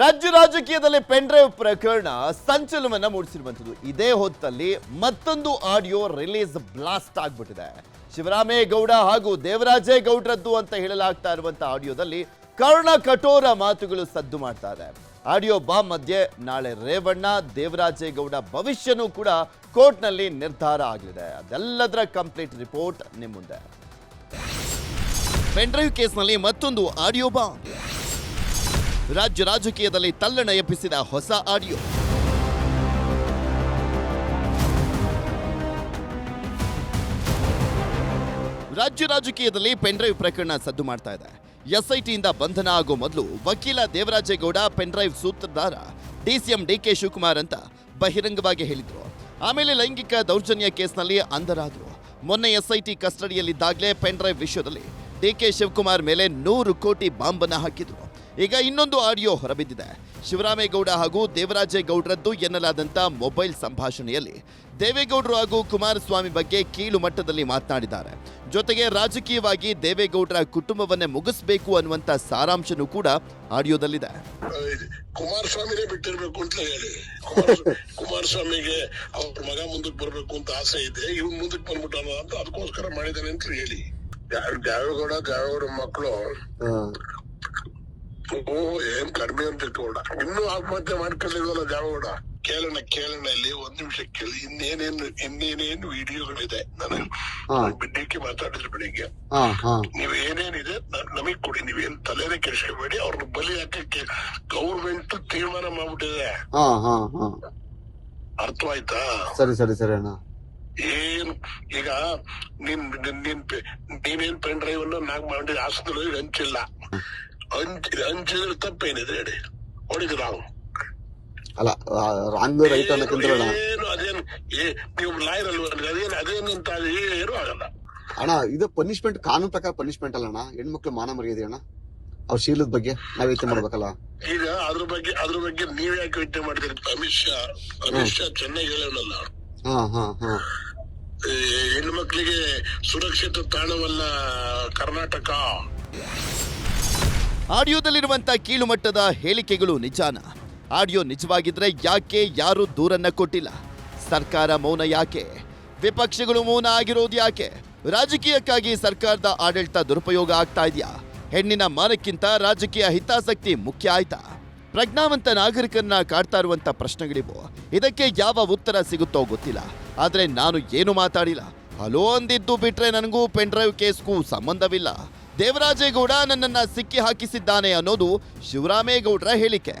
ರಾಜ್ಯ ರಾಜಕೀಯದಲ್ಲಿ ಪೆನ್ಡ್ರೈವ್ ಪ್ರಕರಣ ಸಂಚಲನವನ್ನ ಮೂಡಿಸಿರುವಂಥದ್ದು. ಇದೇ ಹೊತ್ತಲ್ಲಿ ಮತ್ತೊಂದು ಆಡಿಯೋ ರಿಲೀಸ್ ಬ್ಲಾಸ್ಟ್ ಆಗ್ಬಿಟ್ಟಿದೆ. ಶಿವರಾಮೇಗೌಡ ಹಾಗೂ ದೇವರಾಜೇ ದೇವರಾಜೇಗೌಡರದ್ದು ಅಂತ ಹೇಳಲಾಗ್ತಾ ಇರುವಂತ ಆಡಿಯೋದಲ್ಲಿ ಕರ್ಣ ಕಠೋರ ಮಾತುಗಳು ಸದ್ದು ಮಾಡ್ತಾ ಇದೆ. ಆಡಿಯೋ ಬಾಂಬ್ ಮಧ್ಯೆ ನಾಳೆ ರೇವಣ್ಣ, ದೇವರಾಜೇಗೌಡ ಭವಿಷ್ಯನೂ ಕೂಡ ಕೋರ್ಟ್ನಲ್ಲಿ ನಿರ್ಧಾರ ಆಗಲಿದೆ. ಅದೆಲ್ಲದರ ಕಂಪ್ಲೀಟ್ ರಿಪೋರ್ಟ್ ನಿಮ್ಮ ಮುಂದೆ. ಪೆನ್ಡ್ರೈವ್ ಕೇಸ್ನಲ್ಲಿ ಮತ್ತೊಂದು ಆಡಿಯೋ ಬಾಂಬ್. ರಾಜ್ಯ ರಾಜಕೀಯದಲ್ಲಿ ತಲ್ಲಣ ಎಬ್ಬಿಸಿದ ಹೊಸ ಆಡಿಯೋ. ರಾಜ್ಯ ರಾಜಕೀಯದಲ್ಲಿ ಪೆನ್ಡ್ರೈವ್ ಪ್ರಕರಣ ಸದ್ದು ಮಾಡ್ತಾ ಇದೆ. ಎಸ್ಐಟಿಯಿಂದ ಬಂಧನ ಆಗೋ ಮೊದಲು ವಕೀಲ ದೇವರಾಜೇಗೌಡ ಪೆನ್ಡ್ರೈವ್ ಸೂತ್ರಧಾರ ಡಿಸಿಎಂ ಡಿಕೆ ಶಿವಕುಮಾರ್ ಅಂತ ಬಹಿರಂಗವಾಗಿ ಹೇಳಿದ್ರು. ಆಮೇಲೆ ಲೈಂಗಿಕ ದೌರ್ಜನ್ಯ ಕೇಸ್ನಲ್ಲಿ ಅಂಧರಾದರು. ಮೊನ್ನೆ ಎಸ್ಐಟಿ ಕಸ್ಟಡಿಯಲ್ಲಿದ್ದಾಗಲೇ ಪೆನ್ಡ್ರೈವ್ ವಿಷಯದಲ್ಲಿ ಡಿಕೆ ಶಿವಕುಮಾರ್ ಮೇಲೆ ನೂರು ಕೋಟಿ ಬಾಂಬನ್ನು ಹಾಕಿದ್ರು. ಈಗ ಇನ್ನೊಂದು ಆಡಿಯೋ ಹೊರಬಿದ್ದಿದೆ. ಶಿವರಾಮೇಗೌಡ ಹಾಗೂ ದೇವರಾಜೇಗೌಡರದ್ದು ಎನ್ನಲಾದಂಥ ಮೊಬೈಲ್ ಸಂಭಾಷಣೆಯಲ್ಲಿ ದೇವೇಗೌಡರು ಹಾಗೂ ಕುಮಾರಸ್ವಾಮಿ ಬಗ್ಗೆ ಕೀಳು ಮಟ್ಟದಲ್ಲಿ ಮಾತನಾಡಿದ್ದಾರೆ. ಜೊತೆಗೆ ರಾಜಕೀಯವಾಗಿ ದೇವೇಗೌಡರ ಕುಟುಂಬವನ್ನೇ ಮುಗಿಸಬೇಕು ಅನ್ನುವಂಥ ಸಾರಾಂಶನೂ ಕೂಡ ಆಡಿಯೋದಲ್ಲಿದೆ. ಕುಮಾರಸ್ವಾಮಿನೇ ಬಿಟ್ಟಿರ್ಬೇಕು ಅಂತ ಹೇಳಿ. ಕುಮಾರಸ್ವಾಮಿಗೆ ಅವ್ರ ಮಗ ಮುಂದಕ್ಕೆ ಬರಬೇಕು ಅಂತ ಆಸೆ ಇದೆ. ಇವ್ ಮುಂದಕ್ಕೆ ಬಂದ್ಬಿಟ್ಟ ಅಂತ ಅದಕ್ಕೋಸ್ಕರ ಮಾಡಿದಾನೆ ಅಂತ ಹೇಳಿ. ದೇವೇಗೌಡ ದೇವೇಗೌಡ ಮಕ್ಕಳು ಏನ್ ಕಡಿಮೆ ಅಂತ ಇಟ್ಕೊಂಡ. ಇನ್ನೂ ಆತ್ಮಹತ್ಯೆ ಮಾಡ್ಕೊಂಡಿಲ್ವಲ್ಲ ದ್ಯಾವೇಗೌಡ ಕೇಳೋಣ ಕೇಳೋಣ ಇಲ್ಲಿ ಒಂದ್ ನಿಮಿಷ ಕೇಳಿ. ಇನ್ನೇನೇನು ಇನ್ನೇನೇನು ವಿಡಿಯೋಗಳಿದೆ? ನಾನು ಬಿಡ್ಡಿಕ್ಕೆ ಬಿಡ್ಲಿಕ್ಕೆ ಮಾತಾಡಿದ್ರು ಬೆಳಿಗ್ಗೆ. ನೀವ್ ಏನೇನಿದೆ ನಮಗ್ ಕೊಡಿ. ನೀವೇನ್ ತಲೆನೇ ಕೆಡಿಸ್ಕೋಬೇಡಿ ಅವ್ರನ್ನ ಬಲಿ ಹಾಕಕ್ಕೆ ಗೌರ್ಮೆಂಟ್ ತೀರ್ಮಾನ ಮಾಡ್ಬಿಟ್ಟಿದೆ. ಅರ್ಥವಾಯ್ತಾ? ಸರಿ ಸರಿ ಸರಿ ಅಣ್ಣ. ಏನ್ ಈಗ ನಿನ್ ನಿನ್- ನಿನ್ ಪೆ- ಪೆನ್ ಡ್ರೈವ್ ಅನ್ನು ನಾಗ್ ಮಾಡಿ ಹಾಸ್ಪಿಟಲ್ ಹಂಚಿಲ್ಲ ಹಂಚ್ ಹಂಚಿದ್ರೆ ತಪ್ಪೇನಿದೆ ಹೇಳಿ. ಅಲ್ಲ ರಾಂಗ್ ರೈಟ್ ಏನು ಅದೇನು ಏ- ನೀವು ಲಾಯರ್ ಅಲ್ವಾ ಅದೇನ್ ಅದೇನಂತ ಅದು ಏನು ಆಗಲ್ಲ. ಅಣ್ಣ ಇದು ಪನಿಷ್ಮೆಂಟ್ ಕಾನೂನು ಪ್ರಕಾರ ಪನಿಷ್ಮೆಂಟ್ ಅಲ್ಲ ಅಣ್ಣ. ಹೆಣ್ಮಕ್ಳು ಮಾನ ಮರ್ಯಾದೆ ಅಣ್ಣ. ಅವ್ರ ಶೀಲದ ಬಗ್ಗೆ ನಾವ್ ಯೋಚನೆ ಮಾಡ್ಬೇಕಲ್ಲ. ಈಗ ಅದ್ರ ಬಗ್ಗೆ ಅದ್ರ ಬಗ್ಗೆ ನೀವ್ ಯಾಕೆ ಯೋಚನೆ ಮಾಡ್ತೀರಿ? ಅಮಿತ್ ಶಾ ಅಮಿತ್ ಶಾ ಚೆನ್ನಾಗಿ ಹೇಳೋಣಲ್ಲ ಹಾ ಹಾ ಹಾ. ಹೆಣ್ಮಕ್ಳಿಗೆ ಸುರಕ್ಷಿತ ತಾಣವಲ್ಲ ಕರ್ನಾಟಕ. ಆಡಿಯೋದಲ್ಲಿರುವಂಥ ಕೀಳು ಮಟ್ಟದ ಹೇಳಿಕೆಗಳು ನಿಜಾನ? ಆಡಿಯೋ ನಿಜವಾಗಿದ್ರೆ ಯಾಕೆ ಯಾರು ದೂರನ್ನ ಕೊಟ್ಟಿಲ್ಲ? ಸರ್ಕಾರ ಮೌನ ಯಾಕೆ? ವಿಪಕ್ಷಗಳು ಮೌನ ಆಗಿರೋದು ಯಾಕೆ? ರಾಜಕೀಯಕ್ಕಾಗಿ ಸರ್ಕಾರದ ಆಡಳಿತ ದುರುಪಯೋಗ ಆಗ್ತಾ ಇದೆಯಾ? ಹೆಣ್ಣಿನ ಮಾನಕ್ಕಿಂತ ರಾಜಕೀಯ ಹಿತಾಸಕ್ತಿ ಮುಖ್ಯ ಆಯ್ತಾ? ಪ್ರಜ್ಞಾವಂತ ನಾಗರಿಕರನ್ನ ಕಾಡ್ತಾ ಇರುವಂತ ಪ್ರಶ್ನೆಗಳಿವು. ಇದಕ್ಕೆ ಯಾವ ಉತ್ತರ ಸಿಗುತ್ತೋ ಗೊತ್ತಿಲ್ಲ. ಆದ್ರೆ ನಾನು ಏನು ಮಾತಾಡಿಲ್ಲ? ಹಲೋ ಅಂದಿದ್ದು ಬಿಟ್ರೆ ನನಗೂ ಪೆನ್ ಡ್ರೈವ್ ಕೇಸ್ಗೂ ಸಂಬಂಧವಿಲ್ಲ. ದೇವರಾಜೇಗೌಡ ನನ್ನನ್ನು ಸಿಕ್ಕಿ ಹಾಕಿಸಿದ್ದಾನೆ ಅನ್ನೋದು ಶಿವರಾಮೇಗೌಡರ ಹೇಳಿಕೆ.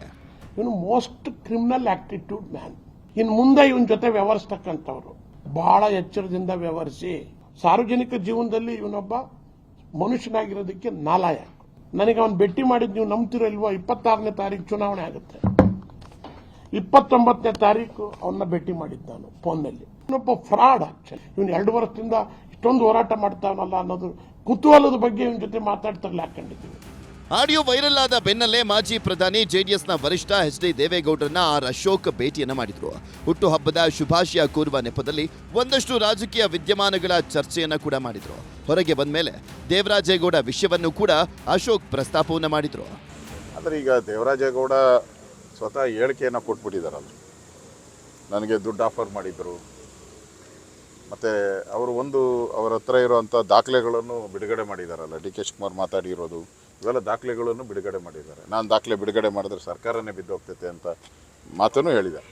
ಇವನು ಮೋಸ್ಟ್ ಕ್ರಿಮಿನಲ್ ಆಕ್ಟಿಟ್ಯೂಡ್ ಮ್ಯಾನ್ ಇನ್ ಮುಂದೆ ಇವನ ಜೊತೆ ವ್ಯವಹರಿಸ್ತಕ್ಕಂಥವ್ರು. ಬಹಳ ಎಚ್ಚರದಿಂದ ವ್ಯವಹರಿಸಿ, ಸಾರ್ವಜನಿಕ ಜೀವನದಲ್ಲಿ ಇವನೊಬ್ಬ ಮನುಷ್ಯನಾಗಿರೋದಕ್ಕೆ ನಾಲಾಯ. ನನಗೆ ಅವನು ಭೇಟಿ ಮಾಡಿದ್ ನೀವು ನಂಬ್ತಿರೋ ಇಲ್ವೋ, ಇಪ್ಪತ್ತಾರನೇ ತಾರೀಕು ಚುನಾವಣೆ ಆಗುತ್ತೆ. ಇಪ್ಪತ್ತೊಂಬತ್ತನೇ ತಾರೀಕು ಅವನ್ನ ಭೇಟಿ ಮಾಡಿದ್ದು ನಾನು ಫೋನ್ನಲ್ಲಿ ಇವನೊಬ್ಬ ಫ್ರಾಡ್ ಆಕ್ಚುಲಿ. ಇವನು ಎರಡು ವರ್ಷದಿಂದ ಇಷ್ಟೊಂದು ಹೋರಾಟ ಮಾಡ್ತಾವನಲ್ಲ ಅನ್ನೋದು ಕುತೂಹಲದ ಬಗ್ಗೆ ಇವನ ಜೊತೆ ಮಾತಾಡ್ತಾರಲ್ಲ ಹಾಕೊಂಡಿದ್ದೀವಿ ಆಡಿಯೋ ವೈರಲ್ ಆದ ಬೆನ್ನಲ್ಲೇ ಮಾಜಿ ಪ್ರಧಾನಿ ಜೆಡಿಎಸ್ನ ವರಿಷ್ಠ ಎಚ್ ಡಿ ದೇವೇಗೌಡರನ್ನ ಆರ್ ಅಶೋಕ್ ಭೇಟಿಯನ್ನ ಮಾಡಿದ್ರು. ಹುಟ್ಟುಹಬ್ಬದ ಶುಭಾಶಯ ಕೋರುವ ನೆಪದಲ್ಲಿ ಒಂದಷ್ಟು ರಾಜಕೀಯ ವಿದ್ಯಮಾನಗಳ ಚರ್ಚೆಯನ್ನ ಕೂಡ ಮಾಡಿದ್ರು. ಹೊರಗೆ ಬಂದ ಮೇಲೆ ದೇವರಾಜೇಗೌಡ ವಿಷಯವನ್ನು ಕೂಡ ಅಶೋಕ್ ಪ್ರಸ್ತಾಪವನ್ನು ಮಾಡಿದ್ರು. ಆದರೆ ಈಗ ದೇವರಾಜೇಗೌಡ ಸ್ವತಃ ಹೇಳಿಕೆಯನ್ನು ಕೊಟ್ಬಿಟ್ಟಿದ್ದಾರಲ್ಲ ನನಗೆ ದುಡ್ಡು ಆಫರ್ ಮಾಡಿದ್ದರು ಮತ್ತು ಅವರು ಒಂದು ಅವರ ಹತ್ರ ಇರುವಂಥ ದಾಖಲೆಗಳನ್ನು ಬಿಡುಗಡೆ ಮಾಡಿದಾರಲ್ಲ, ಡಿ ಕೆ ಶಿವಕುಮಾರ್ ಮಾತಾಡಿರೋದು, ಇವೆಲ್ಲ ದಾಖಲೆಗಳನ್ನು ಬಿಡುಗಡೆ ಮಾಡಿದ್ದಾರೆ. ನಾನು ದಾಖಲೆ ಬಿಡುಗಡೆ ಮಾಡಿದ್ರೆ ಸರ್ಕಾರನೇ ಬಿದ್ದು ಹೋಗ್ತೈತೆ ಅಂತ ಮಾತನ್ನು ಹೇಳಿದೆ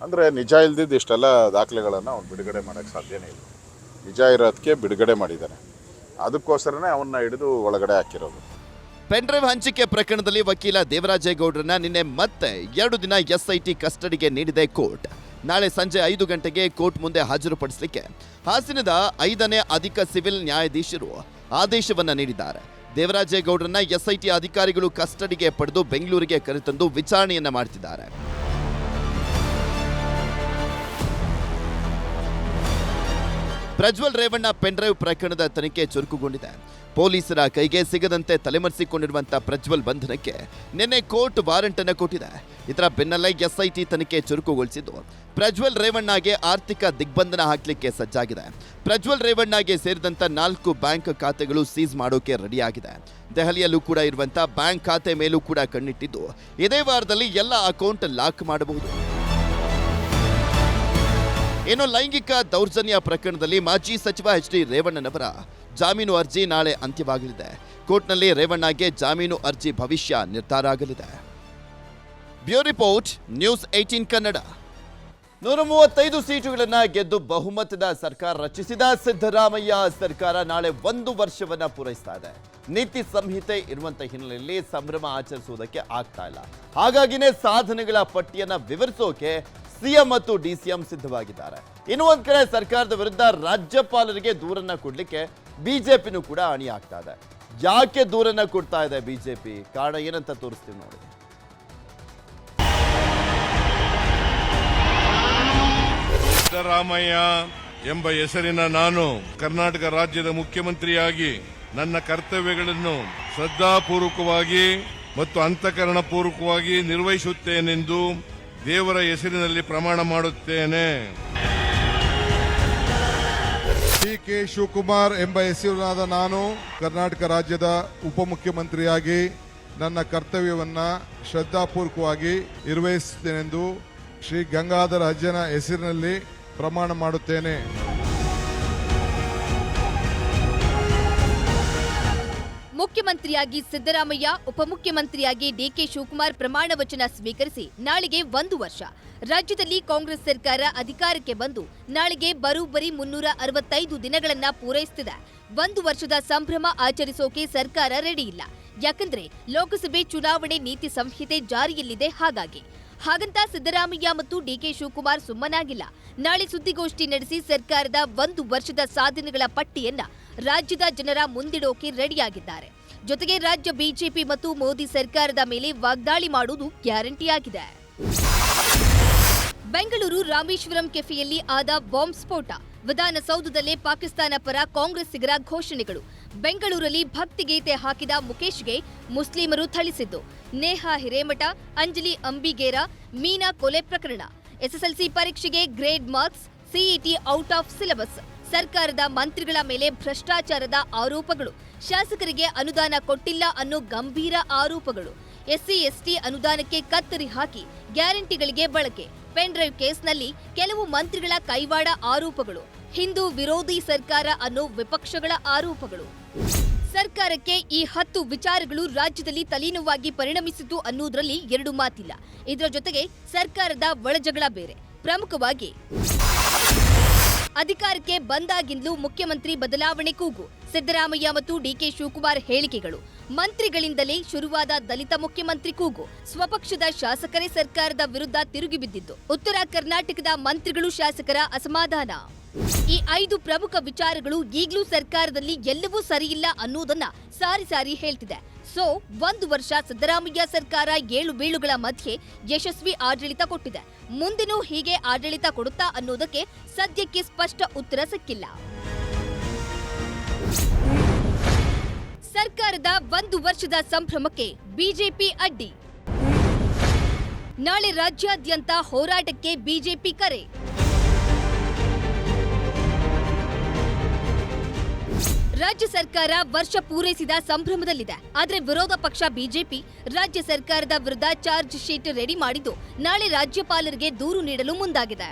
ಅಂದರೆ ನಿಜ ಇಲ್ದಿದ್ದು ಇಷ್ಟೆಲ್ಲ ದಾಖಲೆಗಳನ್ನು ಅವ್ನು ಬಿಡುಗಡೆ ಮಾಡೋಕ್ಕೆ ಸಾಧ್ಯನೇ ಇಲ್ಲ. ನಿಜ ಇರೋದಕ್ಕೆ ಬಿಡುಗಡೆ ಮಾಡಿದ್ದಾನೆ ಅದಕ್ಕೋಸ್ಕರನೇ ಅವನ್ನ ಹಿಡಿದು ಒಳಗಡೆ ಹಾಕಿರೋದು. ಪೆನ್ಡ್ರೈವ್ ಹಂಚಿಕೆ ಪ್ರಕರಣದಲ್ಲಿ ವಕೀಲ ದೇವರಾಜೇಗೌಡರನ್ನ ನಿನ್ನೆ ಮತ್ತೆ ಎರಡು ದಿನ ಎಸ್ಐಟಿ ಕಸ್ಟಡಿಗೆ ನೀಡಿದೆ ಕೋರ್ಟ್. ನಾಳೆ ಸಂಜೆ ಐದು ಗಂಟೆಗೆ ಕೋರ್ಟ್ ಮುಂದೆ ಹಾಜರುಪಡಿಸಲಿಕ್ಕೆ. ಹಾಸನದ ಐದನೇ ಅಧಿಕ ಸಿವಿಲ್ ನ್ಯಾಯಾಧೀಶರು ಆದೇಶವನ್ನು ನೀಡಿದ್ದಾರೆ. ದೇವರಾಜೇಗೌಡರನ್ನ ಎಸ್ಐಟಿ ಅಧಿಕಾರಿಗಳು ಕಸ್ಟಡಿಗೆ ಪಡೆದು ಬೆಂಗಳೂರಿಗೆ ಕರೆತಂದು ವಿಚಾರಣೆಯನ್ನ ಮಾಡ್ತಿದ್ದಾರೆ. ಪ್ರಜ್ವಲ್ ರೇವಣ್ಣ ಪೆನ್ಡ್ರೈವ್ ಪ್ರಕರಣದ ತನಿಖೆ ಚುರುಕುಗೊಂಡಿದೆ. ಪೊಲೀಸರ ಕೈಗೆ ಸಿಗದಂತೆ ತಲೆಮರೆಸಿಕೊಂಡಿರುವಂತಹ ಪ್ರಜ್ವಲ್ ಬಂಧನಕ್ಕೆ ನಿನ್ನೆ ಕೋರ್ಟ್ ವಾರೆಂಟ್ ಅನ್ನು ಕೊಟ್ಟಿದೆ. ಇದರ ಬೆನ್ನಲ್ಲೇ ಎಸ್ಐಟಿ ತನಿಖೆ ಚುರುಕುಗೊಳಿಸಿದ್ದು, ಪ್ರಜ್ವಲ್ ರೇವಣ್ಣಗೆ ಆರ್ಥಿಕ ದಿಗ್ಬಂಧನ ಹಾಕಲಿಕ್ಕೆ ಸಜ್ಜಾಗಿದೆ. ಪ್ರಜ್ವಲ್ ರೇವಣ್ಣಗೆ ಸೇರಿದಂತ ನಾಲ್ಕು ಬ್ಯಾಂಕ್ ಖಾತೆಗಳು ಸೀಸ್ ಮಾಡೋಕೆ ರೆಡಿಯಾಗಿದೆ. ದೆಹಲಿಯಲ್ಲೂ ಕೂಡ ಇರುವಂತಹ ಬ್ಯಾಂಕ್ ಖಾತೆ ಮೇಲೂ ಕೂಡ ಕಣ್ಣಿಟ್ಟಿದ್ದು, ಇದೇ ವಾರದಲ್ಲಿ ಎಲ್ಲ ಅಕೌಂಟ್ ಲಾಕ್ ಮಾಡಬಹುದು. ಇನ್ನು ಲೈಂಗಿಕ ದೌರ್ಜನ್ಯ ಪ್ರಕರಣದಲ್ಲಿ ಮಾಜಿ ಸಚಿವ ಎಚ್ ಡಿ ರೇವಣ್ಣನವರ ಜಾಮೀನು ಅರ್ಜಿ ನಾಳೆ ಅಂತ್ಯವಾಗಲಿದೆ. ಕೋರ್ಟ್ನಲ್ಲಿ ರೇವಣ್ಣಗೆ ಜಾಮೀನು ಅರ್ಜಿ ಭವಿಷ್ಯ ನಿರ್ಧಾರ ಆಗಲಿದೆ. Bureau report, news eighteen Kannada. ನೂರ ಮೂವತ್ತೈದು ಸೀಟುಗಳನ್ನು ಗೆದ್ದು ಬಹುಮತದ ಸರ್ಕಾರ ರಚಿಸಿದ ಸಿದ್ದರಾಮಯ್ಯ ಸರ್ಕಾರ ನಾಳೆ ಒಂದು ವರ್ಷವನ್ನ ಪೂರೈಸ್ತಾ ಇದೆ. ನೀತಿ ಸಂಹಿತೆ ಇರುವಂತ ಹಿನ್ನೆಲೆಯಲ್ಲಿ ಸಂಭ್ರಮ ಆಚರಿಸುವುದಕ್ಕೆ ಆಗ್ತಾ ಇಲ್ಲ. ಹಾಗಾಗಿನೇ ಸಾಧನೆಗಳ ಪಟ್ಟಿಯನ್ನು ವಿವರಿಸೋಕೆ ಸಿಎಂ ಮತ್ತು ಡಿ ಸಿಎಂ ಸಿದ್ಧವಾಗಿದ್ದಾರೆ. ಇನ್ನು ಒಂದ್ ಕಡೆ ಸರ್ಕಾರದ ವಿರುದ್ಧ ರಾಜ್ಯಪಾಲರಿಗೆ ದೂರನ್ನ ಕೊಡ್ಲಿಕ್ಕೆ ಬಿಜೆಪಿನೂ ಕೂಡ ಅಣಿ ಆಗ್ತಾ ಇದೆ. ಯಾಕೆ ದೂರನ್ನ ಕೊಡ್ತಾ ಇದೆ ಬಿಜೆಪಿ? ಕಾರಣ ಏನಂತ ತೋರಿಸ್ತೀವಿ ನೋಡಿ. ಸಿದ್ದರಾಮಯ್ಯ ಎಂಬ ಹೆಸರಿನ ನಾನು ಕರ್ನಾಟಕ ರಾಜ್ಯದ ಮುಖ್ಯಮಂತ್ರಿಯಾಗಿ ನನ್ನ ಕರ್ತವ್ಯಗಳನ್ನು ಶ್ರದ್ಧಾಪೂರ್ವಕವಾಗಿ ಮತ್ತು ಅಂತಃಕರಣ ಪೂರ್ವಕವಾಗಿ ನಿರ್ವಹಿಸುತ್ತೇನೆಂದು ದೇವರ ಹೆಸರಿನಲ್ಲಿ ಪ್ರಮಾಣ ಮಾಡುತ್ತೇನೆ. ಡಿ ಕೆ ಶಿವಕುಮಾರ್ ಎಂಬ ಹೆಸರಿನಾದ ನಾನು ಕರ್ನಾಟಕ ರಾಜ್ಯದ ಉಪಮುಖ್ಯಮಂತ್ರಿಯಾಗಿ ನನ್ನ ಕರ್ತವ್ಯವನ್ನ ಶ್ರದ್ಧಾಪೂರ್ವಕವಾಗಿ ನಿರ್ವಹಿಸುತ್ತೇನೆಂದು ಶ್ರೀ ಗಂಗಾಧರ ಅಜ್ಜನ ಹೆಸರಿನಲ್ಲಿ ಪ್ರಮಾಣ ಮಾಡುತ್ತೇನೆ. ಮುಖ್ಯಮಂತ್ರಿಯಾಗಿ ಸಿದ್ದರಾಮಯ್ಯ, ಉಪಮುಖ್ಯಮಂತ್ರಿಯಾಗಿ ಡಿಕೆ ಶಿವಕುಮಾರ್ ಪ್ರಮಾಣ ವಚನ ಸ್ವೀಕರಿಸಿ ನಾಳೆಗೆ ಒಂದು ವರ್ಷ. ರಾಜ್ಯದಲ್ಲಿ ಕಾಂಗ್ರೆಸ್ ಸರ್ಕಾರ ಅಧಿಕಾರಕ್ಕೆ ಬಂದು ನಾಳೆಗೆ ಬರೋಬ್ಬರಿ ಮುನ್ನೂರ ಅರವತ್ತೈದು ದಿನಗಳನ್ನ ಪೂರೈಸುತ್ತಿದೆ ಒಂದು ವರ್ಷದ ಸಂಭ್ರಮ ಆಚರಿಸೋಕೆ ಸರ್ಕಾರ ರೆಡಿ ಇಲ್ಲ. ಯಾಕಂದ್ರೆ ಲೋಕಸಭೆ ಚುನಾವಣೆ ನೀತಿ ಸಂಹಿತೆ ಜಾರಿಯಲ್ಲಿದೆ ಹಾಗಾಗಿ. ಹಾಗಂತ ಸಿದ್ದರಾಮಯ್ಯ ಮತ್ತು ಡಿಕೆ ಶಿವಕುಮಾರ್ ಸುಮ್ಮನಾಗಿಲ್ಲ. ನಾಳೆ ಸುದ್ದಿಗೋಷ್ಠಿ ನಡೆಸಿ ಸರ್ಕಾರದ ಒಂದು ವರ್ಷದ ಸಾಧನೆಗಳ ಪಟ್ಟಿಯನ್ನ ರಾಜ್ಯದ ಜನರ ಮುಂದಿಡೋಕೆ ರೆಡಿಯಾಗಿದ್ದಾರೆ. ಜೊತೆಗೆ ರಾಜ್ಯ ಬಿಜೆಪಿ ಮತ್ತು ಮೋದಿ ಸರ್ಕಾರದ ಮೇಲೆ ವಾಗ್ದಾಳಿ ಮಾಡುವುದು ಗ್ಯಾರಂಟಿಯಾಗಿದೆ. ಬೆಂಗಳೂರು ರಾಮೇಶ್ವರಂ ಕೆಫೆಯಲ್ಲಿ ಆದ ಬಾಂಬ್ ಸ್ಫೋಟ. ವಿಧಾನಸೌಧದಲ್ಲೇ ಪಾಕಿಸ್ತಾನ ಪರ ಕಾಂಗ್ರೆಸ್ಸಿಗರ ಘೋಷಣೆಗಳು. ಬೆಂಗಳೂರಲ್ಲಿ ಭಕ್ತಿಗೀತೆ ಹಾಕಿದ ಮುಖೇಶ್ಗೆ ಮುಸ್ಲಿಮರು ಥಳಿಸಿದ್ದು. ನೇಹಾ ಹಿರೇಮಠ, ಅಂಜಲಿ ಅಂಬಿಗೇರ, ಮೀನಾ ಕೊಲೆ ಪ್ರಕರಣ. ಎಸ್ಎಸ್ಎಲ್ಸಿ ಪರೀಕ್ಷೆಗೆ grade marks CET out of syllabus. ಸರ್ಕಾರದ ಮಂತ್ರಿಗಳ ಮೇಲೆ ಭ್ರಷ್ಟಾಚಾರದ ಆರೋಪಗಳು. ಶಾಸಕರಿಗೆ ಅನುದಾನ ಕೊಟ್ಟಿಲ್ಲ ಅನ್ನೋ ಗಂಭೀರ ಆರೋಪಗಳು. ಎಸ್ಸಿ, ಎಸ್ಟಿ ಅನುದಾನಕ್ಕೆ ಕತ್ತರಿ ಹಾಕಿ ಗ್ಯಾರಂಟಿಗಳಿಗೆ ಬಳಕೆ. ಪೆನ್ ಡ್ರೈವ್ ಕೇಸ್ನಲ್ಲಿ ಕೆಲವು ಮಂತ್ರಿಗಳ ಕೈವಾಡ ಆರೋಪಗಳು, ಹಿಂದೂ ವಿರೋಧಿ ಸರ್ಕಾರ ಅನ್ನೋ ವಿಪಕ್ಷಗಳ ಆರೋಪಗಳು. ಸರ್ಕಾರಕ್ಕೆ ಈ ಹತ್ತು ವಿಚಾರಗಳು ರಾಜ್ಯದಲ್ಲಿ ತಲೀನವಾಗಿ ಪರಿಣಮಿಸಿತು ಅನ್ನುವುದರಲ್ಲಿ ಎರಡು ಮಾತಿಲ್ಲ. ಇದರ ಜೊತೆಗೆ ಸರ್ಕಾರದ ಒಳಜಗಳ ಬೇರೆ. ಪ್ರಮುಖವಾಗಿ ಅಧಿಕಾರಕ್ಕೆ ಬಂದಾಗಿಂದಲೂ ಮುಖ್ಯಮಂತ್ರಿ ಬದಲಾವಣೆ ಕೂಗು. ಸಿದ್ದರಾಮಯ್ಯ ಮತ್ತು ಡಿಕೆ ಶಿವಕುಮಾರ್ ಹೇಳಿಕೆಗಳು. ಮಂತ್ರಿಗಳಿಂದಲೇ ಶುರುವಾದ ದಲಿತ ಮುಖ್ಯಮಂತ್ರಿ ಕೂಗು. ಸ್ವಪಕ್ಷದ ಶಾಸಕರೇ ಸರ್ಕಾರದ ವಿರುದ್ಧ ತಿರುಗಿಬಿದ್ದಿದ್ದು ಉತ್ತರ ಕರ್ನಾಟಕದ ಮಂತ್ರಿಗಳು ಶಾಸಕರ ಅಸಮಾಧಾನ. ಈ ಐದು ಪ್ರಮುಖ ವಿಚಾರಗಳು ಈಗಲೂ ಸರ್ಕಾರದಲ್ಲಿ ಎಲ್ಲವೂ ಸರಿಯಿಲ್ಲ ಅನ್ನೋದನ್ನ ಸಾರಿ ಸಾರಿ ಹೇಳ್ತಿದೆ. ಸೊ, ಒಂದು ವರ್ಷ ಸಿದ್ದರಾಮಯ್ಯ ಸರ್ಕಾರ ಏಳು ಬೀಳುಗಳ ಮಧ್ಯೆ ಯಶಸ್ವಿ ಆಡಳಿತ ಕೊಟ್ಟಿದೆ. ಮುಂದಿನೂ ಹೀಗೆ ಆಡಳಿತ ಕೊಡುತ್ತಾ ಅನ್ನೋದಕ್ಕೆ ಸದ್ಯಕ್ಕೆ ಸ್ಪಷ್ಟ ಉತ್ತರ ಸಿಕ್ಕಿಲ್ಲ. ಸರ್ಕಾರದ ಒಂದು ವರ್ಷದ ಸಂಭ್ರಮಕ್ಕೆ ಬಿಜೆಪಿ ಅಡ್ಡಿ. ನಾಳೆ ರಾಜ್ಯಾದ್ಯಂತ ಹೋರಾಟಕ್ಕೆ ಬಿಜೆಪಿ ಕರೆ. ರಾಜ್ಯ ಸರ್ಕಾರ ವರ್ಷ ಪೂರೈಸಿದ ಸಂಭ್ರಮದಲ್ಲಿದೆ. ಆದರೆ ವಿರೋಧ ಪಕ್ಷ ಬಿಜೆಪಿ ರಾಜ್ಯ ಸರ್ಕಾರದ ವಿರುದ್ಧ ಚಾರ್ಜ್ ಶೀಟ್ ರೆಡಿ ಮಾಡಿದ್ದು ನಾಳೆ ರಾಜ್ಯಪಾಲರಿಗೆ ದೂರು ನೀಡಲು ಮುಂದಾಗಿದೆ.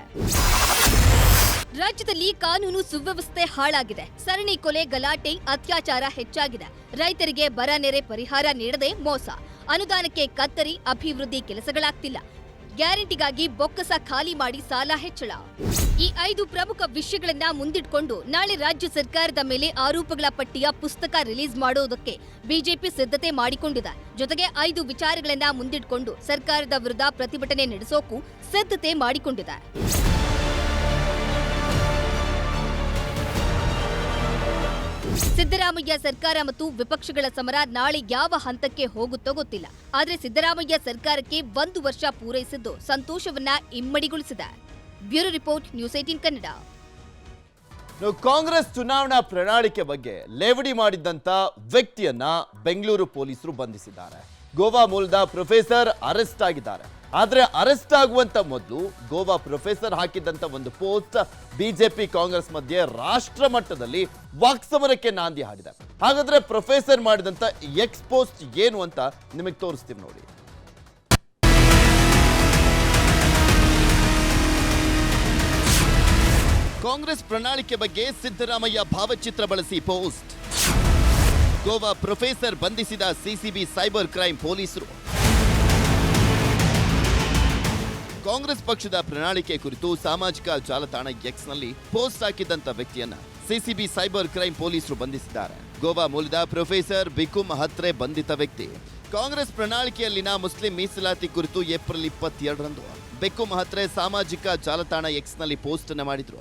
ರಾಜ್ಯದಲ್ಲಿ ಕಾನೂನು ಸುವ್ಯವಸ್ಥೆ ಹಾಳಾಗಿದೆ. ಸರಣಿ ಕೊಲೆ ಗಲಾಟೆ, ಅತ್ಯಾಚಾರ ಹೆಚ್ಚಾಗಿದೆ. ರೈತರಿಗೆ ಬರ ನೆರೆ ಪರಿಹಾರ ನೀಡದೆ ಮೋಸ. ಅನುದಾನಕ್ಕೆ ಕತ್ತರಿ, ಅಭಿವೃದ್ಧಿ ಕೆಲಸಗಳಾಗ್ತಿಲ್ಲ. ಗ್ಯಾರಂಟಿಗಾಗಿ ಬೊಕ್ಕಸ ಖಾಲಿ ಮಾಡಿ ಸಾಲ ಹೆಚ್ಚಳ. ಈ ಐದು ಪ್ರಮುಖ ವಿಷಯಗಳನ್ನ ಮುಂದಿಟ್ಕೊಂಡು ನಾಳೆ ರಾಜ್ಯ ಸರ್ಕಾರದ ಮೇಲೆ ಆರೋಪಗಳ ಪಟ್ಟಿಯ ಪುಸ್ತಕ ರಿಲೀಸ್ ಮಾಡೋದಕ್ಕೆ ಬಿಜೆಪಿ ಸಿದ್ಧತೆ ಮಾಡಿಕೊಂಡಿದೆ. ಜೊತೆಗೆ ಐದು ವಿಚಾರಗಳನ್ನ ಮುಂದಿಟ್ಕೊಂಡು ಸರ್ಕಾರದ ವಿರುದ್ಧ ಪ್ರತಿಭಟನೆ ನಡೆಸೋಕು ಸಿದ್ಧತೆ ಮಾಡಿಕೊಂಡಿದೆ. ಸಿದ್ದರಾಮಯ್ಯ ಸರ್ಕಾರ ಮತ್ತು ವಿಪಕ್ಷಗಳ ಸಮರ ನಾಳೆ ಯಾವ ಹಂತಕ್ಕೆ ಹೋಗುತ್ತೋ ಗೊತ್ತಿಲ್ಲ. ಆದರೆ ಸಿದ್ದರಾಮಯ್ಯ ಸರ್ಕಾರಕ್ಕೆ ಒಂದು ವರ್ಷ ಪೂರೈಸಿದ್ದು ಸಂತೋಷವನ್ನ ಇಮ್ಮಡಿಗೊಳಿಸಿದೆ. Bureau report, news eighteen Kannada. Congress ಚುನಾವಣಾ ಪ್ರಣಾಳಿಕೆ ಬಗ್ಗೆ ಲೇವಡಿ ಮಾಡಿದ್ದಂತ ವ್ಯಕ್ತಿಯನ್ನ ಬೆಂಗಳೂರು ಪೊಲೀಸರು ಬಂಧಿಸಿದ್ದಾರೆ. ಗೋವಾ ಮೂಲದ ಪ್ರೊಫೆಸರ್ ಅರೆಸ್ಟ್ ಆಗಿದ್ದಾರೆ. ಆದ್ರೆ ಅರೆಸ್ಟ್ ಆಗುವಂತ ಮೊದಲು ಗೋವಾ ಪ್ರೊಫೆಸರ್ ಹಾಕಿದಂತ ಒಂದು ಪೋಸ್ಟ್ ಬಿಜೆಪಿ ಕಾಂಗ್ರೆಸ್ ಮಧ್ಯೆ ರಾಷ್ಟ್ರ ಮಟ್ಟದಲ್ಲಿ ವಾಕ್ಸಮರಕ್ಕೆ ನಾಂದಿ ಹಾಡಿದೆ. ಹಾಗಾದ್ರೆ ಪ್ರೊಫೆಸರ್ ಮಾಡಿದಂತ ಎಕ್ಸ್ ಪೋಸ್ಟ್ ಏನು ಅಂತ ನಿಮಗೆ ತೋರಿಸ್ತೀವಿ ನೋಡಿ. ಕಾಂಗ್ರೆಸ್ ಪ್ರಣಾಳಿಕೆ ಬಗ್ಗೆ ಸಿದ್ದರಾಮಯ್ಯ ಭಾವಚಿತ್ರ ಬಳಸಿ ಪೋಸ್ಟ್. ಗೋವಾ ಪ್ರೊಫೆಸರ್ ಬಂಧಿಸಿದ ಸಿಸಿಬಿ ಸೈಬರ್ ಕ್ರೈಮ್ ಪೊಲೀಸರು. ಕಾಂಗ್ರೆಸ್ ಪಕ್ಷದ ಪ್ರಣಾಳಿಕೆ ಕುರಿತು ಸಾಮಾಜಿಕ ಜಾಲತಾಣ ಎಕ್ಸ್ನಲ್ಲಿ ಪೋಸ್ಟ್ ಹಾಕಿದ್ದಂತ ವ್ಯಕ್ತಿಯನ್ನ ಸಿಸಿಬಿ ಸೈಬರ್ ಕ್ರೈಂ ಪೊಲೀಸರು ಬಂಧಿಸಿದ್ದಾರೆ. ಗೋವಾ ಮೂಲದ ಪ್ರೊಫೆಸರ್ ಬಿಕುಮ್ ಹತ್ರೆ ಬಂಧಿತ ವ್ಯಕ್ತಿ. ಕಾಂಗ್ರೆಸ್ ಪ್ರಣಾಳಿಕೆಯಲ್ಲಿನ ಮುಸ್ಲಿಂ ಮೀಸಲಾತಿ ಕುರಿತು ಏಪ್ರಿಲ್ ಇಪ್ಪತ್ತೆರಡರಂದು ಬೆಕ್ಕುಂ ಹತ್ರೆ ಸಾಮಾಜಿಕ ಜಾಲತಾಣ ಎಕ್ಸ್ನಲ್ಲಿ ಪೋಸ್ಟ್ ಅನ್ನು ಮಾಡಿದ್ರು.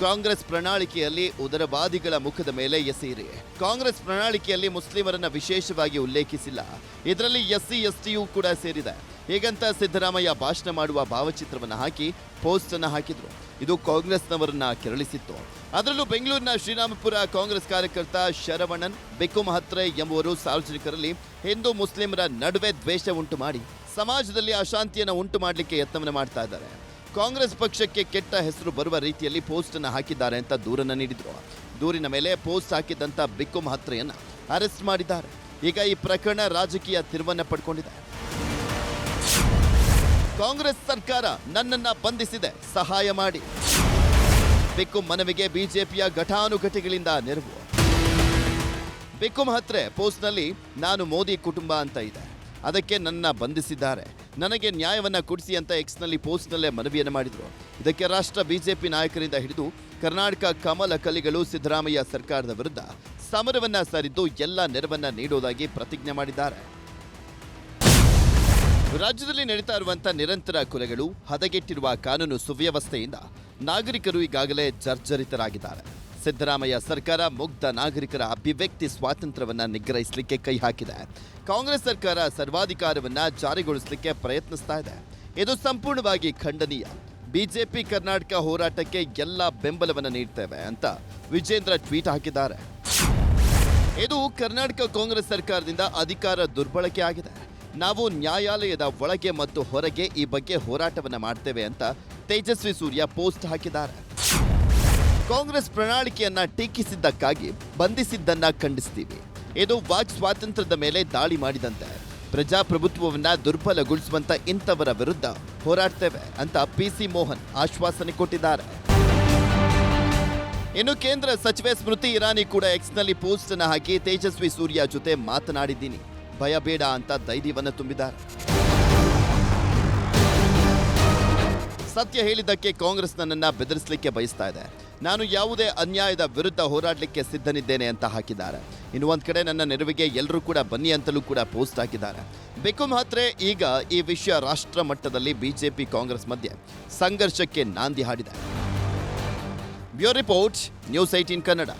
ಕಾಂಗ್ರೆಸ್ ಪ್ರಣಾಳಿಕೆಯಲ್ಲಿ ಉದರವಾದಿಗಳ ಮುಖದ ಮೇಲೆ ಎಸೆಯಿರಿ ಕಾಂಗ್ರೆಸ್ ಪ್ರಣಾಳಿಕೆಯಲ್ಲಿ ಮುಸ್ಲಿಮರನ್ನ ವಿಶೇಷವಾಗಿ ಉಲ್ಲೇಖಿಸಿಲ್ಲ. ಇದರಲ್ಲಿ ಎಸ್ಸಿ, ಎಸ್ಟಿಯೂ ಕೂಡ ಸೇರಿದೆ. ಹೀಗಂತ ಸಿದ್ದರಾಮಯ್ಯ ಭಾಷಣ ಮಾಡುವ ಭಾವಚಿತ್ರವನ್ನು ಹಾಕಿ ಪೋಸ್ಟ್ ಅನ್ನು ಹಾಕಿದ್ರು. ಇದು ಕಾಂಗ್ರೆಸ್ನವರನ್ನ ಕೆರಳಿಸಿತ್ತು. ಅದರಲ್ಲೂ ಬೆಂಗಳೂರಿನ ಶ್ರೀರಾಮಪುರ ಕಾಂಗ್ರೆಸ್ ಕಾರ್ಯಕರ್ತ ಶರವಣನ್, ಬಿಕ್ಕು ಮಹತ್ರೆ ಎಂಬುವರು ಸಾರ್ವಜನಿಕರಲ್ಲಿ ಹಿಂದೂ ಮುಸ್ಲಿಮರ ನಡುವೆ ದ್ವೇಷ ಉಂಟು ಮಾಡಿ ಸಮಾಜದಲ್ಲಿ ಅಶಾಂತಿಯನ್ನು ಉಂಟು ಮಾಡಲಿಕ್ಕೆ ಯತ್ನವನ್ನು ಮಾಡ್ತಾ ಇದ್ದಾರೆ. ಕಾಂಗ್ರೆಸ್ ಪಕ್ಷಕ್ಕೆ ಕೆಟ್ಟ ಹೆಸರು ಬರುವ ರೀತಿಯಲ್ಲಿ ಪೋಸ್ಟ್ ಅನ್ನು ಹಾಕಿದ್ದಾರೆ ಅಂತ ದೂರನ್ನು ನೀಡಿದರು. ದೂರಿನ ಮೇಲೆ ಪೋಸ್ಟ್ ಹಾಕಿದ್ದಂತ ಬಿಕ್ಕು ಮಹತ್ರೆಯನ್ನು ಅರೆಸ್ಟ್ ಮಾಡಿದ್ದಾರೆ. ಈಗ ಈ ಪ್ರಕರಣ ರಾಜಕೀಯ ತಿರುವನ್ನ ಪಡ್ಕೊಂಡಿದೆ. ಕಾಂಗ್ರೆಸ್ ಸರ್ಕಾರ ನನ್ನನ್ನ ಬಂಧಿಸಿದೆ. ಸಹಾಯ ಮಾಡಿ. ಬಿಕ್ಕು ಮನವಿಗೆ ಬಿಜೆಪಿಯ ಘಟಾನುಘಟಿಗಳಿಂದ ನೆರವು. ಬಿಕ್ಕು ಹತ್ರೆ ಪೋಸ್ಟ್ನಲ್ಲಿ ನಾನು ಮೋದಿ ಕುಟುಂಬ ಅಂತ ಇದೆ. ಅದಕ್ಕೆ ನನ್ನ ಬಂಧಿಸಿದ್ದಾರೆ. ನನಗೆ ನ್ಯಾಯವನ್ನು ಕೊಡಿಸಿ ಅಂತ ಎಕ್ಸ್ನಲ್ಲಿ ಪೋಸ್ಟ್ನಲ್ಲೇ ಮನವಿಯನ್ನು ಮಾಡಿದರು. ಇದಕ್ಕೆ ರಾಷ್ಟ್ರ ಬಿಜೆಪಿ ನಾಯಕರಿಂದ ಹಿಡಿದು ಕರ್ನಾಟಕ ಕಮಲ ಕಲಿಗಳು ಸಿದ್ದರಾಮಯ್ಯ ಸರ್ಕಾರದ ವಿರುದ್ಧ ಸಮರವನ್ನ ಸಾರಿದ್ದು ಎಲ್ಲ ನೆರವನ್ನು ನೀಡುವುದಾಗಿ ಪ್ರತಿಜ್ಞೆ ಮಾಡಿದ್ದಾರೆ. ರಾಜ್ಯದಲ್ಲಿ ನಡೀತಾ ಇರುವಂಥ ನಿರಂತರ ಕೊಲೆಗಳು ಹದಗೆಟ್ಟಿರುವ ಕಾನೂನು ಸುವ್ಯವಸ್ಥೆಯಿಂದ ನಾಗರಿಕರು ಈಗಾಗಲೇ ಜರ್ಜರಿತರಾಗಿದ್ದಾರೆ. ಸಿದ್ದರಾಮಯ್ಯ ಸರ್ಕಾರ ಮುಗ್ಧ ನಾಗರಿಕರ ಅಭಿವ್ಯಕ್ತಿ ಸ್ವಾತಂತ್ರ್ಯವನ್ನು ನಿಗ್ರಹಿಸಲಿಕ್ಕೆ ಕೈ ಹಾಕಿದೆ. ಕಾಂಗ್ರೆಸ್ ಸರ್ಕಾರ ಸರ್ವಾಧಿಕಾರವನ್ನು ಜಾರಿಗೊಳಿಸಲಿಕ್ಕೆ ಪ್ರಯತ್ನಿಸ್ತಾ ಇದೆ. ಇದು ಸಂಪೂರ್ಣವಾಗಿ ಖಂಡನೀಯ. ಬಿಜೆಪಿ ಕರ್ನಾಟಕ ಹೋರಾಟಕ್ಕೆ ಎಲ್ಲ ಬೆಂಬಲವನ್ನು ನೀಡ್ತೇವೆ ಅಂತ ವಿಜೇಂದ್ರ ಟ್ವೀಟ್ ಹಾಕಿದ್ದಾರೆ. ಇದು ಕರ್ನಾಟಕ ಕಾಂಗ್ರೆಸ್ ಸರ್ಕಾರದಿಂದ ಅಧಿಕಾರ ದುರ್ಬಳಕೆ ಆಗಿದೆ. ನಾವು ನ್ಯಾಯಾಲಯದ ಒಳಗೆ ಮತ್ತು ಹೊರಗೆ ಈ ಬಗ್ಗೆ ಹೋರಾಟವನ್ನು ಮಾಡ್ತೇವೆ ಅಂತ ತೇಜಸ್ವಿ ಸೂರ್ಯ ಪೋಸ್ಟ್ ಹಾಕಿದ್ದಾರೆ. ಕಾಂಗ್ರೆಸ್ ಪ್ರಣಾಳಿಕೆಯನ್ನ ಟೀಕಿಸಿದ್ದಕ್ಕಾಗಿ ಬಂಧಿಸಿದ್ದನ್ನ ಖಂಡಿಸ್ತೀವಿ. ಇದು ವಾಕ್ ಸ್ವಾತಂತ್ರ್ಯದ ಮೇಲೆ ದಾಳಿ ಮಾಡಿದಂತೆ. ಪ್ರಜಾಪ್ರಭುತ್ವವನ್ನ ದುರ್ಬಲಗೊಳಿಸುವಂತ ಇಂಥವರ ವಿರುದ್ಧ ಹೋರಾಡ್ತೇವೆ ಅಂತ ಪಿ ಸಿ ಮೋಹನ್ ಆಶ್ವಾಸನೆ ಕೊಟ್ಟಿದ್ದಾರೆ. ಇನ್ನು ಕೇಂದ್ರ ಸಚಿವೆ ಸ್ಮೃತಿ ಇರಾನಿ ಕೂಡ ಎಕ್ಸ್ನಲ್ಲಿ ಪೋಸ್ಟ್ ಅನ್ನು ಹಾಕಿ ತೇಜಸ್ವಿ ಸೂರ್ಯ ಜೊತೆ ಮಾತನಾಡಿದ್ದೀನಿ. ಭಯ ಬೇಡ ಅಂತ ಧೈರ್ಯವನ್ನು ತುಂಬಿದ್ದಾರೆ. ಸತ್ಯ ಹೇಳಿದ್ದಕ್ಕೆ ಕಾಂಗ್ರೆಸ್ ನನ್ನನ್ನು ಬೆದರಿಸಲಿಕ್ಕೆ ಬಯಸ್ತಾ ಇದೆ. ನಾನು ಯಾವುದೇ ಅನ್ಯಾಯದ ವಿರುದ್ಧ ಹೋರಾಡಲಿಕ್ಕೆ ಸಿದ್ಧನಿದ್ದೇನೆ ಅಂತ ಹಾಕಿದ್ದಾರೆ. ಇನ್ನು ಒಂದು ಕಡೆ ನನ್ನ ನೆರವಿಗೆ ಎಲ್ಲರೂ ಕೂಡ ಬನ್ನಿ ಅಂತಲೂ ಕೂಡ ಪೋಸ್ಟ್ ಹಾಕಿದ್ದಾರೆ. ಬೇಕು ಮಾತ್ರ ಈಗ ಈ ವಿಷಯ ರಾಷ್ಟ್ರ ಮಟ್ಟದಲ್ಲಿ ಬಿಜೆಪಿ ಕಾಂಗ್ರೆಸ್ ಮಧ್ಯೆ ಸಂಘರ್ಷಕ್ಕೆ ನಾಂದಿ ಹಾಡಿದೆ. Bureau report, news eighteen Kannada.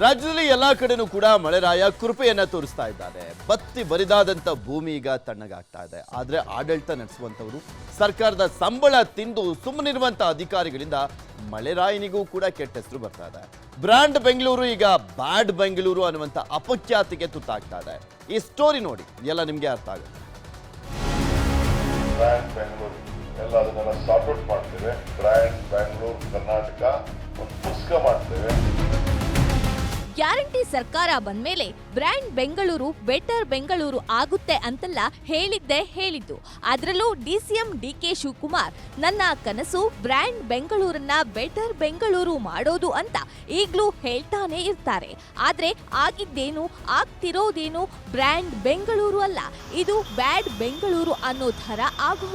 ರಾಜ್ಯದಲ್ಲಿ ಎಲ್ಲ ಕಡೆನೂ ಕೂಡ ಮಳೆರಾಯ ಕೃಪೆಯನ್ನ ತೋರಿಸ್ತಾ ಇದ್ದಾರೆ. ಬತ್ತಿ ಬರಿದಾದಂತ ಭೂಮಿ ಈಗ ತಣ್ಣಗಾಗ್ತಾ ಇದೆ. ಆದರೆ ಆಡಳಿತ ನಡೆಸುವಂತವರು, ಸರ್ಕಾರದ ಸಂಬಳ ತಿಂದು ಸುಮ್ಮನಿರುವಂತ ಅಧಿಕಾರಿಗಳಿಂದ ಮಳೆರಾಯನಿಗೂ ಕೂಡ ಕೆಟ್ಟ ಹೆಸರು ಬರ್ತಾ ಇದೆ. ಬ್ರಾಂಡ್ ಬೆಂಗಳೂರು ಈಗ ಬ್ಯಾಡ್ ಬೆಂಗಳೂರು ಅನ್ನುವಂತ ಅಪಖ್ಯಾತಿಗೆ ತುತ್ತಾಗ್ತಾ ಇದೆ. ಈ ಸ್ಟೋರಿ ನೋಡಿ, ಎಲ್ಲ ನಿಮಗೆ ಅರ್ಥ ಆಗುತ್ತೆ. ಬ್ರ್ಯಾಂಡ್ ಮಾಡ್ತೇವೆ. ಬ್ರ್ಯಾಂಡ್ ಕರ್ನಾಟಕ, ಒಂದು ಪುಸ್ತಕ ಮಾಡ್ತೇವೆ. ಗ್ಯಾರಂಟಿ ಸರ್ಕಾರ ಬಂದ್ಮೇಲೆ ಬ್ರ್ಯಾಂಡ್ ಬೆಂಗಳೂರು, ಬೆಟರ್ ಬೆಂಗಳೂರು ಆಗುತ್ತೆ ಅಂತೆಲ್ಲ ಹೇಳಿದ್ದೆ ಹೇಳಿದ್ದು. ಅದರಲ್ಲೂ ಡಿಸಿಎಂ ಡಿ ಕೆ ಶಿವಕುಮಾರ್, ನನ್ನ ಕನಸು ಬ್ರ್ಯಾಂಡ್ ಬೆಂಗಳೂರನ್ನ ಬೆಟರ್ ಬೆಂಗಳೂರು ಮಾಡೋದು ಅಂತ ಈಗಲೂ ಹೇಳ್ತಾನೆ ಇರ್ತಾರೆ. ಆದ್ರೆ ಆಗಿದ್ದೇನು, ಆಗ್ತಿರೋದೇನು ಬ್ರ್ಯಾಂಡ್ ಬೆಂಗಳೂರು ಅಲ್ಲ, ಇದು ಬ್ಯಾಡ್ ಬೆಂಗಳೂರು ಅನ್ನೋ ಥರ ಆಗಿ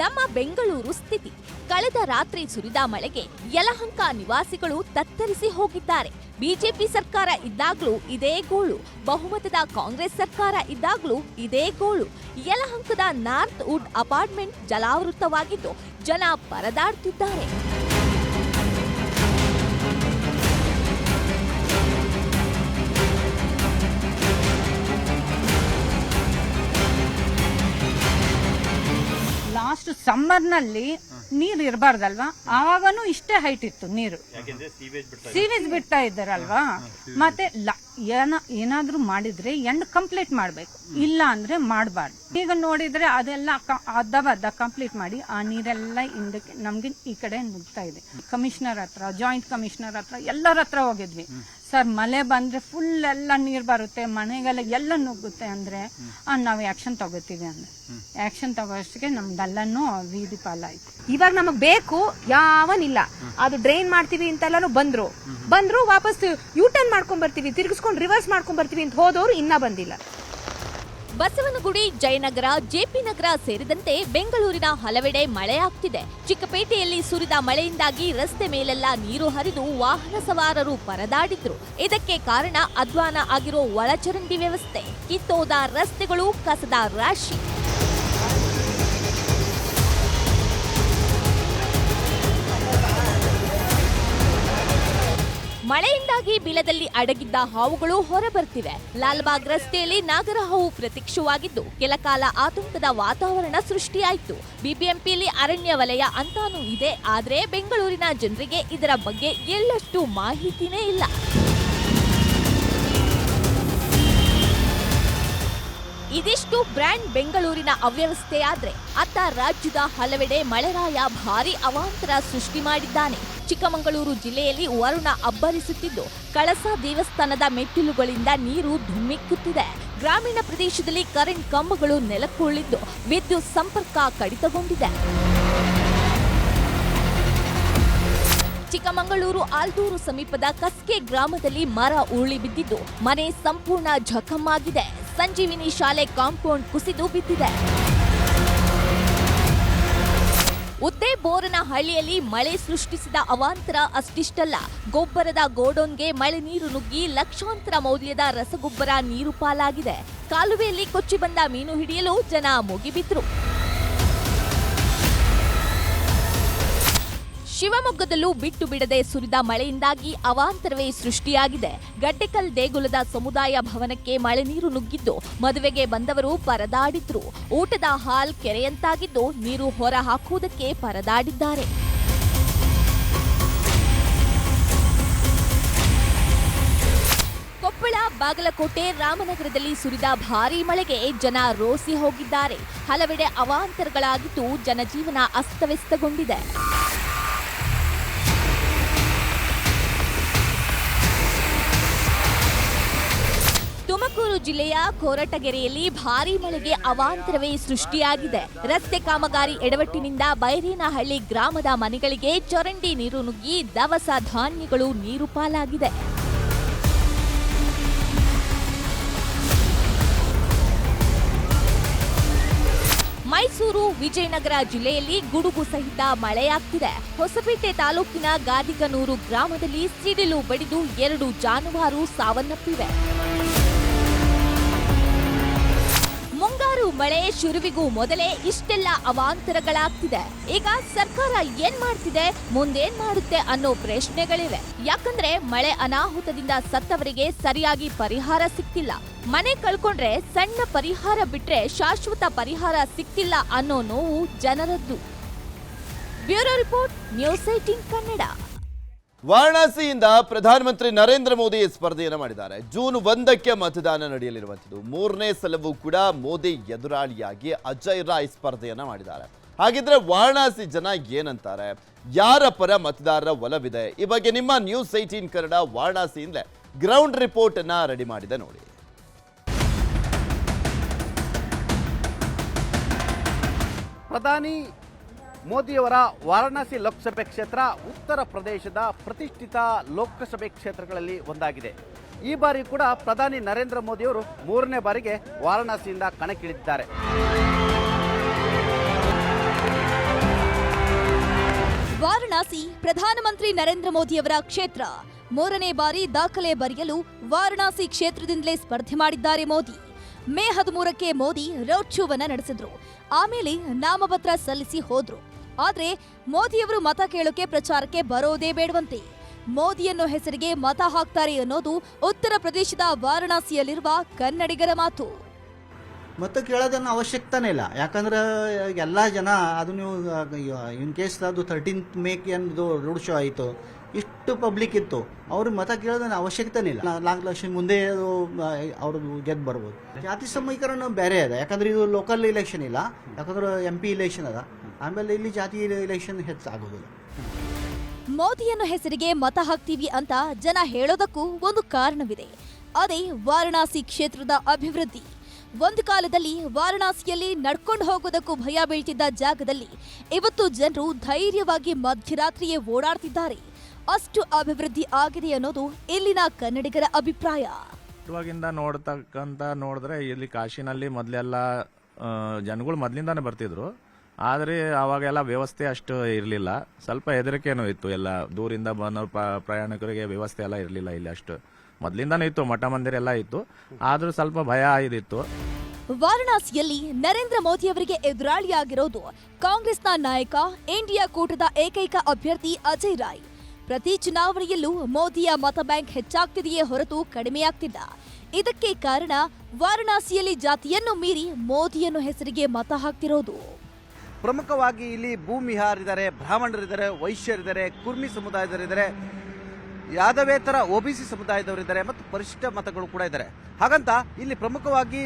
ನಮ್ಮ ಬೆಂಗಳೂರು ಸ್ಥಿತಿ. ಕಳೆದ ರಾತ್ರಿ ಸುರಿದ ಮಳೆಗೆ ಯಲಹಂಕ ನಿವಾಸಿಗಳು ತತ್ತರಿಸಿ ಹೋಗಿದ್ದಾರೆ. ಬಿಜೆಪಿ ಸರ್ಕಾರ ಇದ್ದಾಗಲೂ ಇದೇ ಗೋಳು. ಬಹುಮತದ ಕಾಂಗ್ರೆಸ್ ಸರ್ಕಾರ ಇದ್ದಾಗಲೂ ಇದೇ ಗೋಳು. ಯಲಹಂಕದ ನಾರ್ತ್ ವುಡ್ ಅಪಾರ್ಟ್ಮೆಂಟ್ ಜಲಾವೃತವಾಗಿದ್ದು ಜನ ಪರದಾಡ್ತಿದ್ದಾರೆ. ನೆಕ್ಸ್ಟ್ ಸಮ್ಮರ್ನಲ್ಲಿ ನೀರ್ ಇರಬಾರ್ದಲ್ವಾ? ಆವಾಗನು ಇಷ್ಟೇ ಹೈಟ್ ಇತ್ತು ನೀರು. ಸೀವೇಜ್ ಬಿಡ್ತಾ ಇದ್ದಾರಲ್ವಾ? ಮತ್ತೆ ಏನ ಏನಾದ್ರೂ ಮಾಡಿದ್ರೆ ಎಂಡ್ ಕಂಪ್ಲೀಟ್ ಮಾಡ್ಬೇಕು. ಇಲ್ಲ ಅಂದ್ರೆ ಮಾಡಬಾರ್ದು. ಈಗ ನೋಡಿದ್ರೆ ಅದೆಲ್ಲ ಅರ್ಧ ಅರ್ಧ ಕಂಪ್ಲೀಟ್ ಮಾಡಿ ಆ ನೀರೆಲ್ಲ ಹಿಂದಕ್ಕೆ ನಮ್ಗೆ ಈ ಕಡೆ ನುಗ್ತಾ ಇದೆ. ಕಮಿಷನರ್ ಹತ್ರ ಜಾಯಿಂಟ್ ಕಮಿಷನರ್ ಹತ್ರ ಎಲ್ಲರ ಹತ್ರ ಹೋಗಿದ್ವಿ. ಸರ್, ಮಳೆ ಬಂದ್ರೆ ಫುಲ್ ಎಲ್ಲ ನೀರು ಬರುತ್ತೆ, ಮನೆಗೆಲ್ಲ ಎಲ್ಲ ನುಗ್ಗುತ್ತೆ ಅಂದ್ರೆ ನಾವು ಆಕ್ಷನ್ ತಗೋತೀವಿ ಅಂದ್ರೆ. ಆಕ್ಷನ್ ತಗೋಷ್ಟಕ್ಕೆ ನಮ್ದೆಲ್ಲನೂ ಬೀದಿ ಪಾಲಾಯ್ತು. ಇವಾಗ ನಮಗ್ ಬೇಕು, ಯಾವನಿಲ್ಲ. ಅದು ಡ್ರೈನ್ ಮಾಡ್ತೀವಿ ಅಂತೆಲ್ಲಾನು ಬಂದ್ರು. ಬಂದ್ರು ವಾಪಸ್ ಯೂ ಟರ್ನ್ ಮಾಡ್ಕೊಂಡ್ ಬರ್ತೀವಿ ತಿರ್ಗಿಸ್ಕೊಂಡು ರಿವರ್ಸ್ ಮಾಡ್ಕೊಂಡ್ ಬರ್ತೀವಿ ಅಂತ ಹೋದವ್ರು ಇನ್ನ ಬಂದಿಲ್ಲ. ಬಸವನಗುಡಿ, ಜಯನಗರ, ಜೆಪಿ ನಗರ ಸೇರಿದಂತೆ ಬೆಂಗಳೂರಿನ ಹಲವೆಡೆ ಮಳೆಯಾಗ್ತಿದೆ. ಚಿಕ್ಕಪೇಟೆಯಲ್ಲಿ ಸುರಿದ ಮಳೆಯಿಂದಾಗಿ ರಸ್ತೆ ಮೇಲೆಲ್ಲ ನೀರು ಹರಿದು ವಾಹನ ಸವಾರರು ಪರದಾಡಿದ್ರು. ಇದಕ್ಕೆ ಕಾರಣ ಅಧ್ವಾನ ಆಗಿರೋ ಒಳಚರಂಡಿ ವ್ಯವಸ್ಥೆ. ಕಿತ್ತೋದ ರಸ್ತೆಗಳು ಕಸದ ರಾಶಿ. ಮಳೆಯಿಂದಾಗಿ ಬಿಲದಲ್ಲಿ ಅಡಗಿದ್ದ ಹಾವುಗಳು ಹೊರಬರ್ತಿವೆ. ಲಾಲ್ಬಾಗ್ ರಸ್ತೆಯಲ್ಲಿ ನಾಗರ ಹಾವು ಪ್ರತ್ಯಕ್ಷವಾಗಿದ್ದು ಕೆಲಕಾಲ ಆತಂಕದ ವಾತಾವರಣ ಸೃಷ್ಟಿಯಾಯಿತು. ಬಿಬಿಎಂಪಿಯಲ್ಲಿ ಅರಣ್ಯ ವಲಯ ಅಂತಾನೂ ಇದೆ, ಆದರೆ ಬೆಂಗಳೂರಿನ ಜನರಿಗೆ ಇದರ ಬಗ್ಗೆ ಎಲ್ಲಷ್ಟು ಮಾಹಿತಿನೇ ಇಲ್ಲ. ಇದಿಷ್ಟು ಬ್ರ್ಯಾಂಡ್ ಬೆಂಗಳೂರಿನ ಅವ್ಯವಸ್ಥೆಯಾದ್ರೆ, ಅತ್ತ ರಾಜ್ಯದ ಹಲವೆಡೆ ಮಳೆರಾಯ ಭಾರಿ ಅವಾಂತರ ಸೃಷ್ಟಿ ಮಾಡಿದ್ದಾನೆ. ಚಿಕ್ಕಮಗಳೂರು ಜಿಲ್ಲೆಯಲ್ಲಿ ವರುಣ ಅಬ್ಬರಿಸುತ್ತಿದ್ದು, ಕಳಸ ದೇವಸ್ಥಾನದ ಮೆಟ್ಟಿಲುಗಳಿಂದ ನೀರು ಧುಮ್ಮಿಕ್ಕುತ್ತಿದೆ. ಗ್ರಾಮೀಣ ಪ್ರದೇಶದಲ್ಲಿ ಕರೆಂಟ್ ಕಂಬಗಳು ನೆಲಕ್ಕುರುಳಿದ್ದು, ವಿದ್ಯುತ್ ಸಂಪರ್ಕ ಕಡಿತಗೊಂಡಿದೆ. ಚಿಕ್ಕಮಗಳೂರು ಆಲ್ದೂರು ಸಮೀಪದ ಕಸ್ಕೆ ಗ್ರಾಮದಲ್ಲಿ ಮರ ಉರುಳಿ ಬಿದ್ದಿದ್ದು, ಮನೆ ಸಂಪೂರ್ಣ ಜಖಮ್ಮಾಗಿದೆ ಸಂಜೀವಿನಿ ಶಾಲೆ ಕಾಂಪೌಂಡ್ ಕುಸಿದು ಬಿದ್ದಿದೆ. ಉದ್ದೇ ಬೋರನ ಹಳ್ಳಿಯಲ್ಲಿ ಮಳೆ ಸೃಷ್ಟಿಸಿದ ಅವಾಂತರ ಅಷ್ಟಿಷ್ಟಲ್ಲ. ಗೊಬ್ಬರದ ಗೋಡೌನ್ಗೆ ಮಳೆ ನೀರು ನುಗ್ಗಿ ಲಕ್ಷಾಂತರ ಮೌಲ್ಯದ ರಸಗೊಬ್ಬರ ನೀರು ಪಾಲಾಗಿದೆ. ಕಾಲುವೆಯಲ್ಲಿ ಕೊಚ್ಚಿ ಬಂದ ಮೀನು ಹಿಡಿಯಲು ಜನ ಮುಗಿಬಿದ್ರು. ಶಿವಮೊಗ್ಗದಲ್ಲೂ ಬಿಟ್ಟು ಬಿಡದೆ ಸುರಿದ ಮಳೆಯಿಂದಾಗಿ ಅವಾಂತರವೇ ಸೃಷ್ಟಿಯಾಗಿದೆ. ಗಡ್ಡೆಕಲ್ ದೇಗುಲದ ಸಮುದಾಯ ಭವನಕ್ಕೆ ಮಳೆ ನೀರು ನುಗ್ಗಿದ್ದು ಮದುವೆಗೆ ಬಂದವರು ಪರದಾಡಿದ್ರು. ಊಟದ ಹಾಲ್ ಕೆರೆಯಂತಾಗಿದ್ದು ನೀರು ಹೊರ ಹಾಕುವುದಕ್ಕೆ ಪರದಾಡಿದ್ದಾರೆ. ಕೊಪ್ಪಳ, ಬಾಗಲಕೋಟೆ, ರಾಮನಗರದಲ್ಲಿ ಸುರಿದ ಭಾರೀ ಮಳೆಗೆ ಜನ ರೋಸಿ ಹೋಗಿದ್ದಾರೆ. ಹಲವೆಡೆ ಅವಾಂತರಗಳಾಗಿದ್ದು ಜನಜೀವನ ಅಸ್ತವ್ಯಸ್ತಗೊಂಡಿದೆ. ತುಮಕೂರು ಜಿಲ್ಲೆಯ ಕೋರಟಗೆರೆಯಲ್ಲಿ ಭಾರೀ ಮಳೆಗೆ ಅವಾಂತರವೇ ಸೃಷ್ಟಿಯಾಗಿದೆ. ರಸ್ತೆ ಕಾಮಗಾರಿ ಎಡವಟ್ಟಿನಿಂದ ಬೈರೇನಹಳ್ಳಿ ಗ್ರಾಮದ ಮನೆಗಳಿಗೆ ಚರಂಡಿ ನೀರು ನುಗ್ಗಿ ದವಸ ಧಾನ್ಯಗಳು ನೀರು ಪಾಲಾಗಿದೆ. ಮೈಸೂರು ವಿಜಯನಗರ ಜಿಲ್ಲೆಯಲ್ಲಿ ಗುಡುಗು ಸಹಿತ ಮಳೆಯಾಗ್ತಿದೆ. ಹೊಸಪೇಟೆ ತಾಲೂಕಿನ ಗಾದಿಗನೂರು ಗ್ರಾಮದಲ್ಲಿ ಸಿಡಿಲು ಬಡಿದು ಎರಡು ಜಾನುವಾರು ಸಾವನ್ನಪ್ಪಿವೆ. ಮಳೆ ಶುರುವಿಗೂ ಮೊದಲೇ ಇಷ್ಟೆಲ್ಲ ಅವಾಂತರಗಳಾಗ್ತಿದೆ. ಈಗ ಸರ್ಕಾರ ಏನ್ ಮಾಡ್ತಿದೆ, ಮುಂದೇನ್ ಮಾಡುತ್ತೆ ಅನ್ನೋ ಪ್ರಶ್ನೆಗಳಿವೆ. ಯಾಕಂದ್ರೆ ಮಳೆ ಅನಾಹುತದಿಂದ ಸತ್ತವರಿಗೆ ಸರಿಯಾಗಿ ಪರಿಹಾರ ಸಿಕ್ತಿಲ್ಲ. ಮನೆ ಕಳ್ಕೊಂಡ್ರೆ ಸಣ್ಣ ಪರಿಹಾರ ಬಿಟ್ರೆ ಶಾಶ್ವತ ಪರಿಹಾರ ಸಿಕ್ತಿಲ್ಲ ಅನ್ನೋ ನೋವು ಜನರದ್ದು. Bureau report, news eighteen Kannada. ವಾರಣಾಸಿಯಿಂದ ಪ್ರಧಾನಮಂತ್ರಿ ನರೇಂದ್ರ ಮೋದಿ ಸ್ಪರ್ಧೆಯನ್ನು ಮಾಡಿದ್ದಾರೆ. ಜೂನ್ ಒಂದಕ್ಕೆ ಮತದಾನ ನಡೆಯಲಿರುವಂಥದ್ದು. ಮೂರನೇ ಸಲವೂ ಕೂಡ ಮೋದಿ ಎದುರಾಳಿಯಾಗಿ ಅಜಯ್ ರಾಯ್ ಸ್ಪರ್ಧೆಯನ್ನು ಮಾಡಿದ್ದಾರೆ. ಹಾಗಿದ್ರೆ ವಾರಣಾಸಿ ಜನ ಏನಂತಾರೆ? ಯಾರ ಪರ ಮತದಾರರ ಒಲವಿದೆ? ಈ ಬಗ್ಗೆ ನಿಮ್ಮ ನ್ಯೂಸ್ ಏಟೀನ್ ಕನ್ನಡ ವಾರಣಾಸಿಯಿಂದಲೇ ಗ್ರೌಂಡ್ ರಿಪೋರ್ಟ್ ಅನ್ನ ರೆಡಿ ಮಾಡಿದೆ ನೋಡಿ. ಪ್ರಧಾನಿ ಮೋದಿಯವರ ವಾರಣಾಸಿ ಲೋಕಸಭೆ ಕ್ಷೇತ್ರ ಉತ್ತರ ಪ್ರದೇಶದ ಪ್ರತಿಷ್ಠಿತ ಲೋಕಸಭೆ ಕ್ಷೇತ್ರಗಳಲ್ಲಿ ಒಂದಾಗಿದೆ. ಈ ಬಾರಿ ಕೂಡ ಪ್ರಧಾನಿ ನರೇಂದ್ರ ಮೋದಿಯವರು ಮೂರನೇ ಬಾರಿಗೆ ವಾರಣಾಸಿಯಿಂದ ಕಣಕ್ಕಿಳಿದಿದ್ದಾರೆ. ವಾರಣಾಸಿ ಪ್ರಧಾನಮಂತ್ರಿ ನರೇಂದ್ರ ಮೋದಿಯವರ ಕ್ಷೇತ್ರ. ಮೂರನೇ ಬಾರಿ ದಾಖಲೆ ಬರೆಯಲು ವಾರಣಾಸಿ ಕ್ಷೇತ್ರದಿಂದಲೇ ಸ್ಪರ್ಧೆ ಮಾಡಿದ್ದಾರೆ ಮೋದಿ. ಮೇ ಹದಿಮೂರಕ್ಕೆ ಮೋದಿ ರೋಡ್ ಶೋವನ್ನ ನಡೆಸಿದ್ರು. ಆಮೇಲೆ ನಾಮಪತ್ರ ಸಲ್ಲಿಸಿ ಹೋದ್ರು. ಆದ್ರೆ ಮೋದಿಯವರು ಮತ ಕೇಳೋಕೆ ಪ್ರಚಾರಕ್ಕೆ ಬರೋದೇ ಬೇಡವಂತೆ. ಮೋದಿಯನ್ನು ಹೆಸರಿಗೆ ಮತ ಹಾಕ್ತಾರೆ ಅನ್ನೋದು ಉತ್ತರ ಪ್ರದೇಶದ ವಾರಣಾಸಿಯಲ್ಲಿರುವ ಕನ್ನಡಿಗರ ಮಾತು. ಮತ ಕೇಳೋದನ್ನು ಅವಶ್ಯಕತೆ ಇಲ್ಲ. ಯಾಕಂದ್ರೆ ಎಲ್ಲ ಜನ ಅದು ನೀವು ಇನ್ ಕೇಸ್ ಅದು ತರ್ಟೀನ್ತ್ ಮೇಕ್ ಎಂದು ರೋಡ್ ಶೋ ಆಯಿತು, ಇಷ್ಟು ಪಬ್ಲಿಕ್ ಇತ್ತು, ಅವ್ರ ಮತ ಕೇಳೋದನ್ನು ಅವಶ್ಯಕತೆನೇ ಇಲ್ಲ. ನಾಲ್ಕು ಲಕ್ಷ ಮುಂದೆ ಅವ್ರದ್ದು ಗೆದ್ದು ಬರ್ಬೋದು. ಜಾತಿ ಸಮೀಕರಣ ಬೇರೆ ಅದ. ಯಾಕಂದ್ರೆ ಇದು ಲೋಕಲ್ ಇಲೆಕ್ಷನ್ ಇಲ್ಲ. ಯಾಕಂದ್ರೆ ಎಂ ಪಿ ಇಲೆಕ್ಷನ್ ಅದ. ಆಮೇಲೆ ಇಲ್ಲಿ ಜಾತಿ ಇಲೆಕ್ಷನ್ ಹೆಚ್ಚಾಗೋದಿಲ್ಲ ಮೋದಿಯನ್ನು ಹೆಸರಿಗೆ ಮತ ಹಾಕ್ತೀವಿ ಅಂತ ಜನ ಹೇಳೋದಕ್ಕೂ ಒಂದು ಕಾರಣವಿದೆ. ಅದೇ ವಾರಣಾಸಿ ಕ್ಷೇತ್ರದ ಅಭಿವೃದ್ಧಿ. ಒಂದು ಕಾಲದಲ್ಲಿ ವಾರಣಾಸಿಯಲ್ಲಿ ನಡ್ಕೊಂಡು ಹೋಗೋದಕ್ಕೂ ಭಯ ಬೀಳ್ತಿದ್ದ ಜಾಗದಲ್ಲಿ ಇವತ್ತು ಜನರು ಧೈರ್ಯವಾಗಿ ಮಧ್ಯರಾತ್ರಿಯೇ ಓಡಾಡ್ತಿದ್ದಾರೆ. ಅಷ್ಟು ಅಭಿವೃದ್ಧಿ ಆಗಿದೆ ಅನ್ನೋದು ಇಲ್ಲಿನ ಕನ್ನಡಿಗರ ಅಭಿಪ್ರಾಯ. ಇವಾಗಿಂದ ನೋಡ್ತಕ್ಕಂತ ನೋಡಿದ್ರೆ ಇಲ್ಲಿ ಕಾಶಿನಲ್ಲಿ ಮೊದಲೆಲ್ಲ ಜನಗಳು ಮೊದಲಿಂದಾನೇ ಬರ್ತಿದ್ರು. ಆದರೆ ಅವಾಗೆಲ್ಲ ವ್ಯವಸ್ಥೆ ಅಷ್ಟು ಇರಲಿಲ್ಲ. ಸ್ವಲ್ಪ ಹೆದರಿಕೆನೂ ಇತ್ತು. ಎಲ್ಲ ದೂರಿಂದ ಬಂದ ಪ್ರಯಾಣಿಕರಿಗೆ ವ್ಯವಸ್ಥೆ ಎಲ್ಲ ಇರಲಿಲ್ಲ ಇಲ್ಲಿ ಅಷ್ಟು. ಮೊದಲಿಂದನೂ ಇತ್ತು, ಮಠ ಮಂದಿರ ಎಲ್ಲ ಇತ್ತು. ಆದರೂ ಸ್ವಲ್ಪ ಭಯ ಇದಿತ್ತು. ವಾರಣಾಸಿಯಲ್ಲಿ ನರೇಂದ್ರ ಮೋದಿ ಅವರಿಗೆ ಎದುರಾಳಿಯಾಗಿರೋದು ಕಾಂಗ್ರೆಸ್ನ ನಾಯಕ ಇಂಡಿಯಾ ಕೂಟದ ಏಕೈಕ ಅಭ್ಯರ್ಥಿ ಅಜಯ್ ರಾಯ್. ಪ್ರತಿ ಚುನಾವಣೆಯಲ್ಲೂ ಮೋದಿಯ ಮತ ಬ್ಯಾಂಕ್ ಹೆಚ್ಚಾಗ್ತಿದೆಯೇ ಹೊರತು ಕಡಿಮೆಯಾಗ್ತಿಲ್ಲ. ಇದಕ್ಕೆ ಕಾರಣ ವಾರಣಾಸಿಯಲ್ಲಿ ಜಾತಿಯನ್ನು ಮೀರಿ ಮೋದಿಯನ್ನು ಹೆಸರಿಗೆ ಮತ ಹಾಕ್ತಿರೋದು. ಪ್ರಮುಖವಾಗಿ ಇಲ್ಲಿ ಭೂಮಿಹಾರಿದ್ದಾರೆ ಬ್ರಾಹ್ಮಣರಿದ್ದಾರೆ, ವೈಶ್ಯರಿದ್ದಾರೆ, ಕುರ್ಮಿ ಸಮುದಾಯದವರಿದ್ದಾರೆ, ಯಾದವೇತರ ಒ ಬಿ ಸಿ ಸಮುದಾಯದವರಿದ್ದಾರೆ ಮತ್ತು ಪರಿಶಿಷ್ಟ ಮತಗಳು ಕೂಡ ಇದ್ದಾರೆ. ಹಾಗಂತ ಇಲ್ಲಿ ಪ್ರಮುಖವಾಗಿ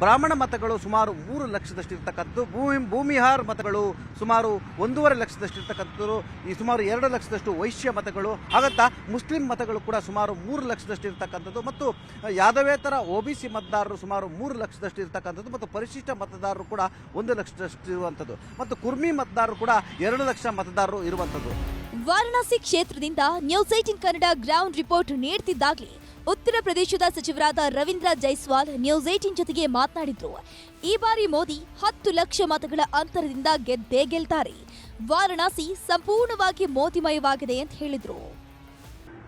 ಬ್ರಾಹ್ಮಣ ಮತಗಳು ಸುಮಾರು ಮೂರು ಲಕ್ಷದಷ್ಟು ಇರ್ತಕ್ಕಂಥದ್ದು ಭೂಮಿ, ಭೂಮಿಹಾರ್ ಮತಗಳು ಸುಮಾರು ಒಂದೂವರೆ ಲಕ್ಷದಷ್ಟು ಇರ್ತಕ್ಕಂಥದ್ದು ಈ ಸುಮಾರು ಎರಡು ಲಕ್ಷದಷ್ಟು ವೈಶ್ಯ ಮತಗಳು. ಹಾಗಂತ ಮುಸ್ಲಿಂ ಮತಗಳು ಕೂಡ ಸುಮಾರು ಮೂರು ಲಕ್ಷದಷ್ಟು ಇರ್ತಕ್ಕಂಥದ್ದು ಮತ್ತು ಯಾದವೇತರ ಒ ಬಿ ಸಿ ಮತದಾರರು ಸುಮಾರು ಮೂರು ಲಕ್ಷದಷ್ಟು ಇರ್ತಕ್ಕಂಥದ್ದು ಮತ್ತು ಪರಿಶಿಷ್ಟ ಮತದಾರರು ಕೂಡ ಒಂದು ಲಕ್ಷದಷ್ಟು ಇರುವಂಥದ್ದು ಮತ್ತು ಕುರ್ಮಿ ಮತದಾರರು ಕೂಡ ಎರಡು ಲಕ್ಷ ಮತದಾರರು ಇರುವಂಥದ್ದು. ವಾರಣಾಸಿ ಕ್ಷೇತ್ರದಿಂದ news eighteen Kannada ground report ನೀಡ್ತಿದ್ದಾಗಲೇ ಉತ್ತರ ಪ್ರದೇಶದ ಸಚಿವರಾದ ರವೀಂದ್ರ ಜೈಸ್ವಾಲ್ ನ್ಯೂಸ್ ಏಟಿನ್ ಜೊತೆಗೆ ಮಾತನಾಡಿದ್ರು ಈ ಬಾರಿ ಮೋದಿ ಹತ್ತು ಲಕ್ಷ ಮತಗಳ ಅಂತರದಿಂದ ಗೆದ್ದೇ ಗೆಲ್ತಾರೆ ವಾರಣಾಸಿ ಸಂಪೂರ್ಣವಾಗಿ ಮೋದಿಮಯವಾಗಿದೆ ಅಂತ ಹೇಳಿದ್ರು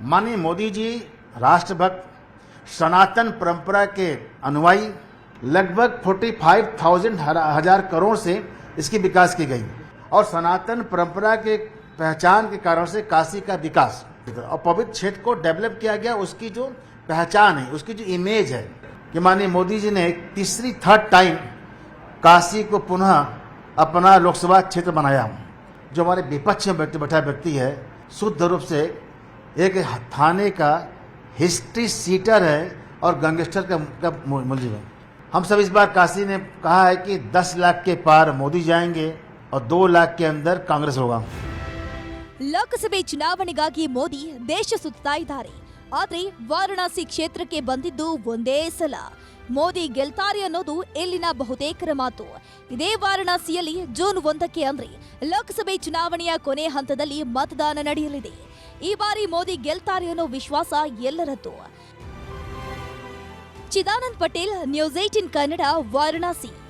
माननीय मोदी जी राष्ट्रभक्त सनातन परंपरा के अनुयायी लगभग 45,000 हरा- हजार करोड़ से इसकी विकास की गई और सनातन परंपरा के पहचान के कारण से काशी का विकास और पवित्र क्षेत्र को डेवलप किया गया उसकी जो पहचान है उसकी जो इमेज है कि माननीय मोदी जी ने तीसरी थर्ड टाइम काशी को पुनः अपना लोकसभा क्षेत्र बनाया। जो हमारे विपक्ष में बैठे बैठा व्यक्ति है शुद्ध रूप से एक थाने का हिस्ट्री सीटर है और गैंगस्टर का, का मुलजिम है हम सब इस बार काशी ने कहा है कि 10 लाख के पार मोदी जाएँगे और 2 लाख के अंदर कांग्रेस होगा। ಲೋಕಸಭೆ ಚುನಾವಣೆಗಾಗಿ ಮೋದಿ ದೇಶ ಸುತ್ತಾ ಇದ್ದಾರೆ. ಆದರೆ ವಾರಣಾಸಿ ಕ್ಷೇತ್ರಕ್ಕೆ ಬಂದಿದ್ದು ಒಂದೇ ಸಲ. ಮೋದಿ ಗೆಲ್ತಾರೆ ಅನ್ನೋದು ಇಲ್ಲಿನ ಬಹುತೇಕರ ಮಾತು. ಇದೇ ವಾರಣಾಸಿಯಲ್ಲಿ ಜೂನ್ ಒಂದಕ್ಕೆ ಅಂದ್ರೆ ಲೋಕಸಭೆ ಚುನಾವಣೆಯ ಕೊನೆ ಹಂತದಲ್ಲಿ ಮತದಾನ ನಡೆಯಲಿದೆ. ಈ ಬಾರಿ ಮೋದಿ ಗೆಲ್ತಾರೆ ಅನ್ನೋ ವಿಶ್ವಾಸ ಎಲ್ಲರದ್ದು. Chidanand Patel, news eighteen Kannada, Varanasi.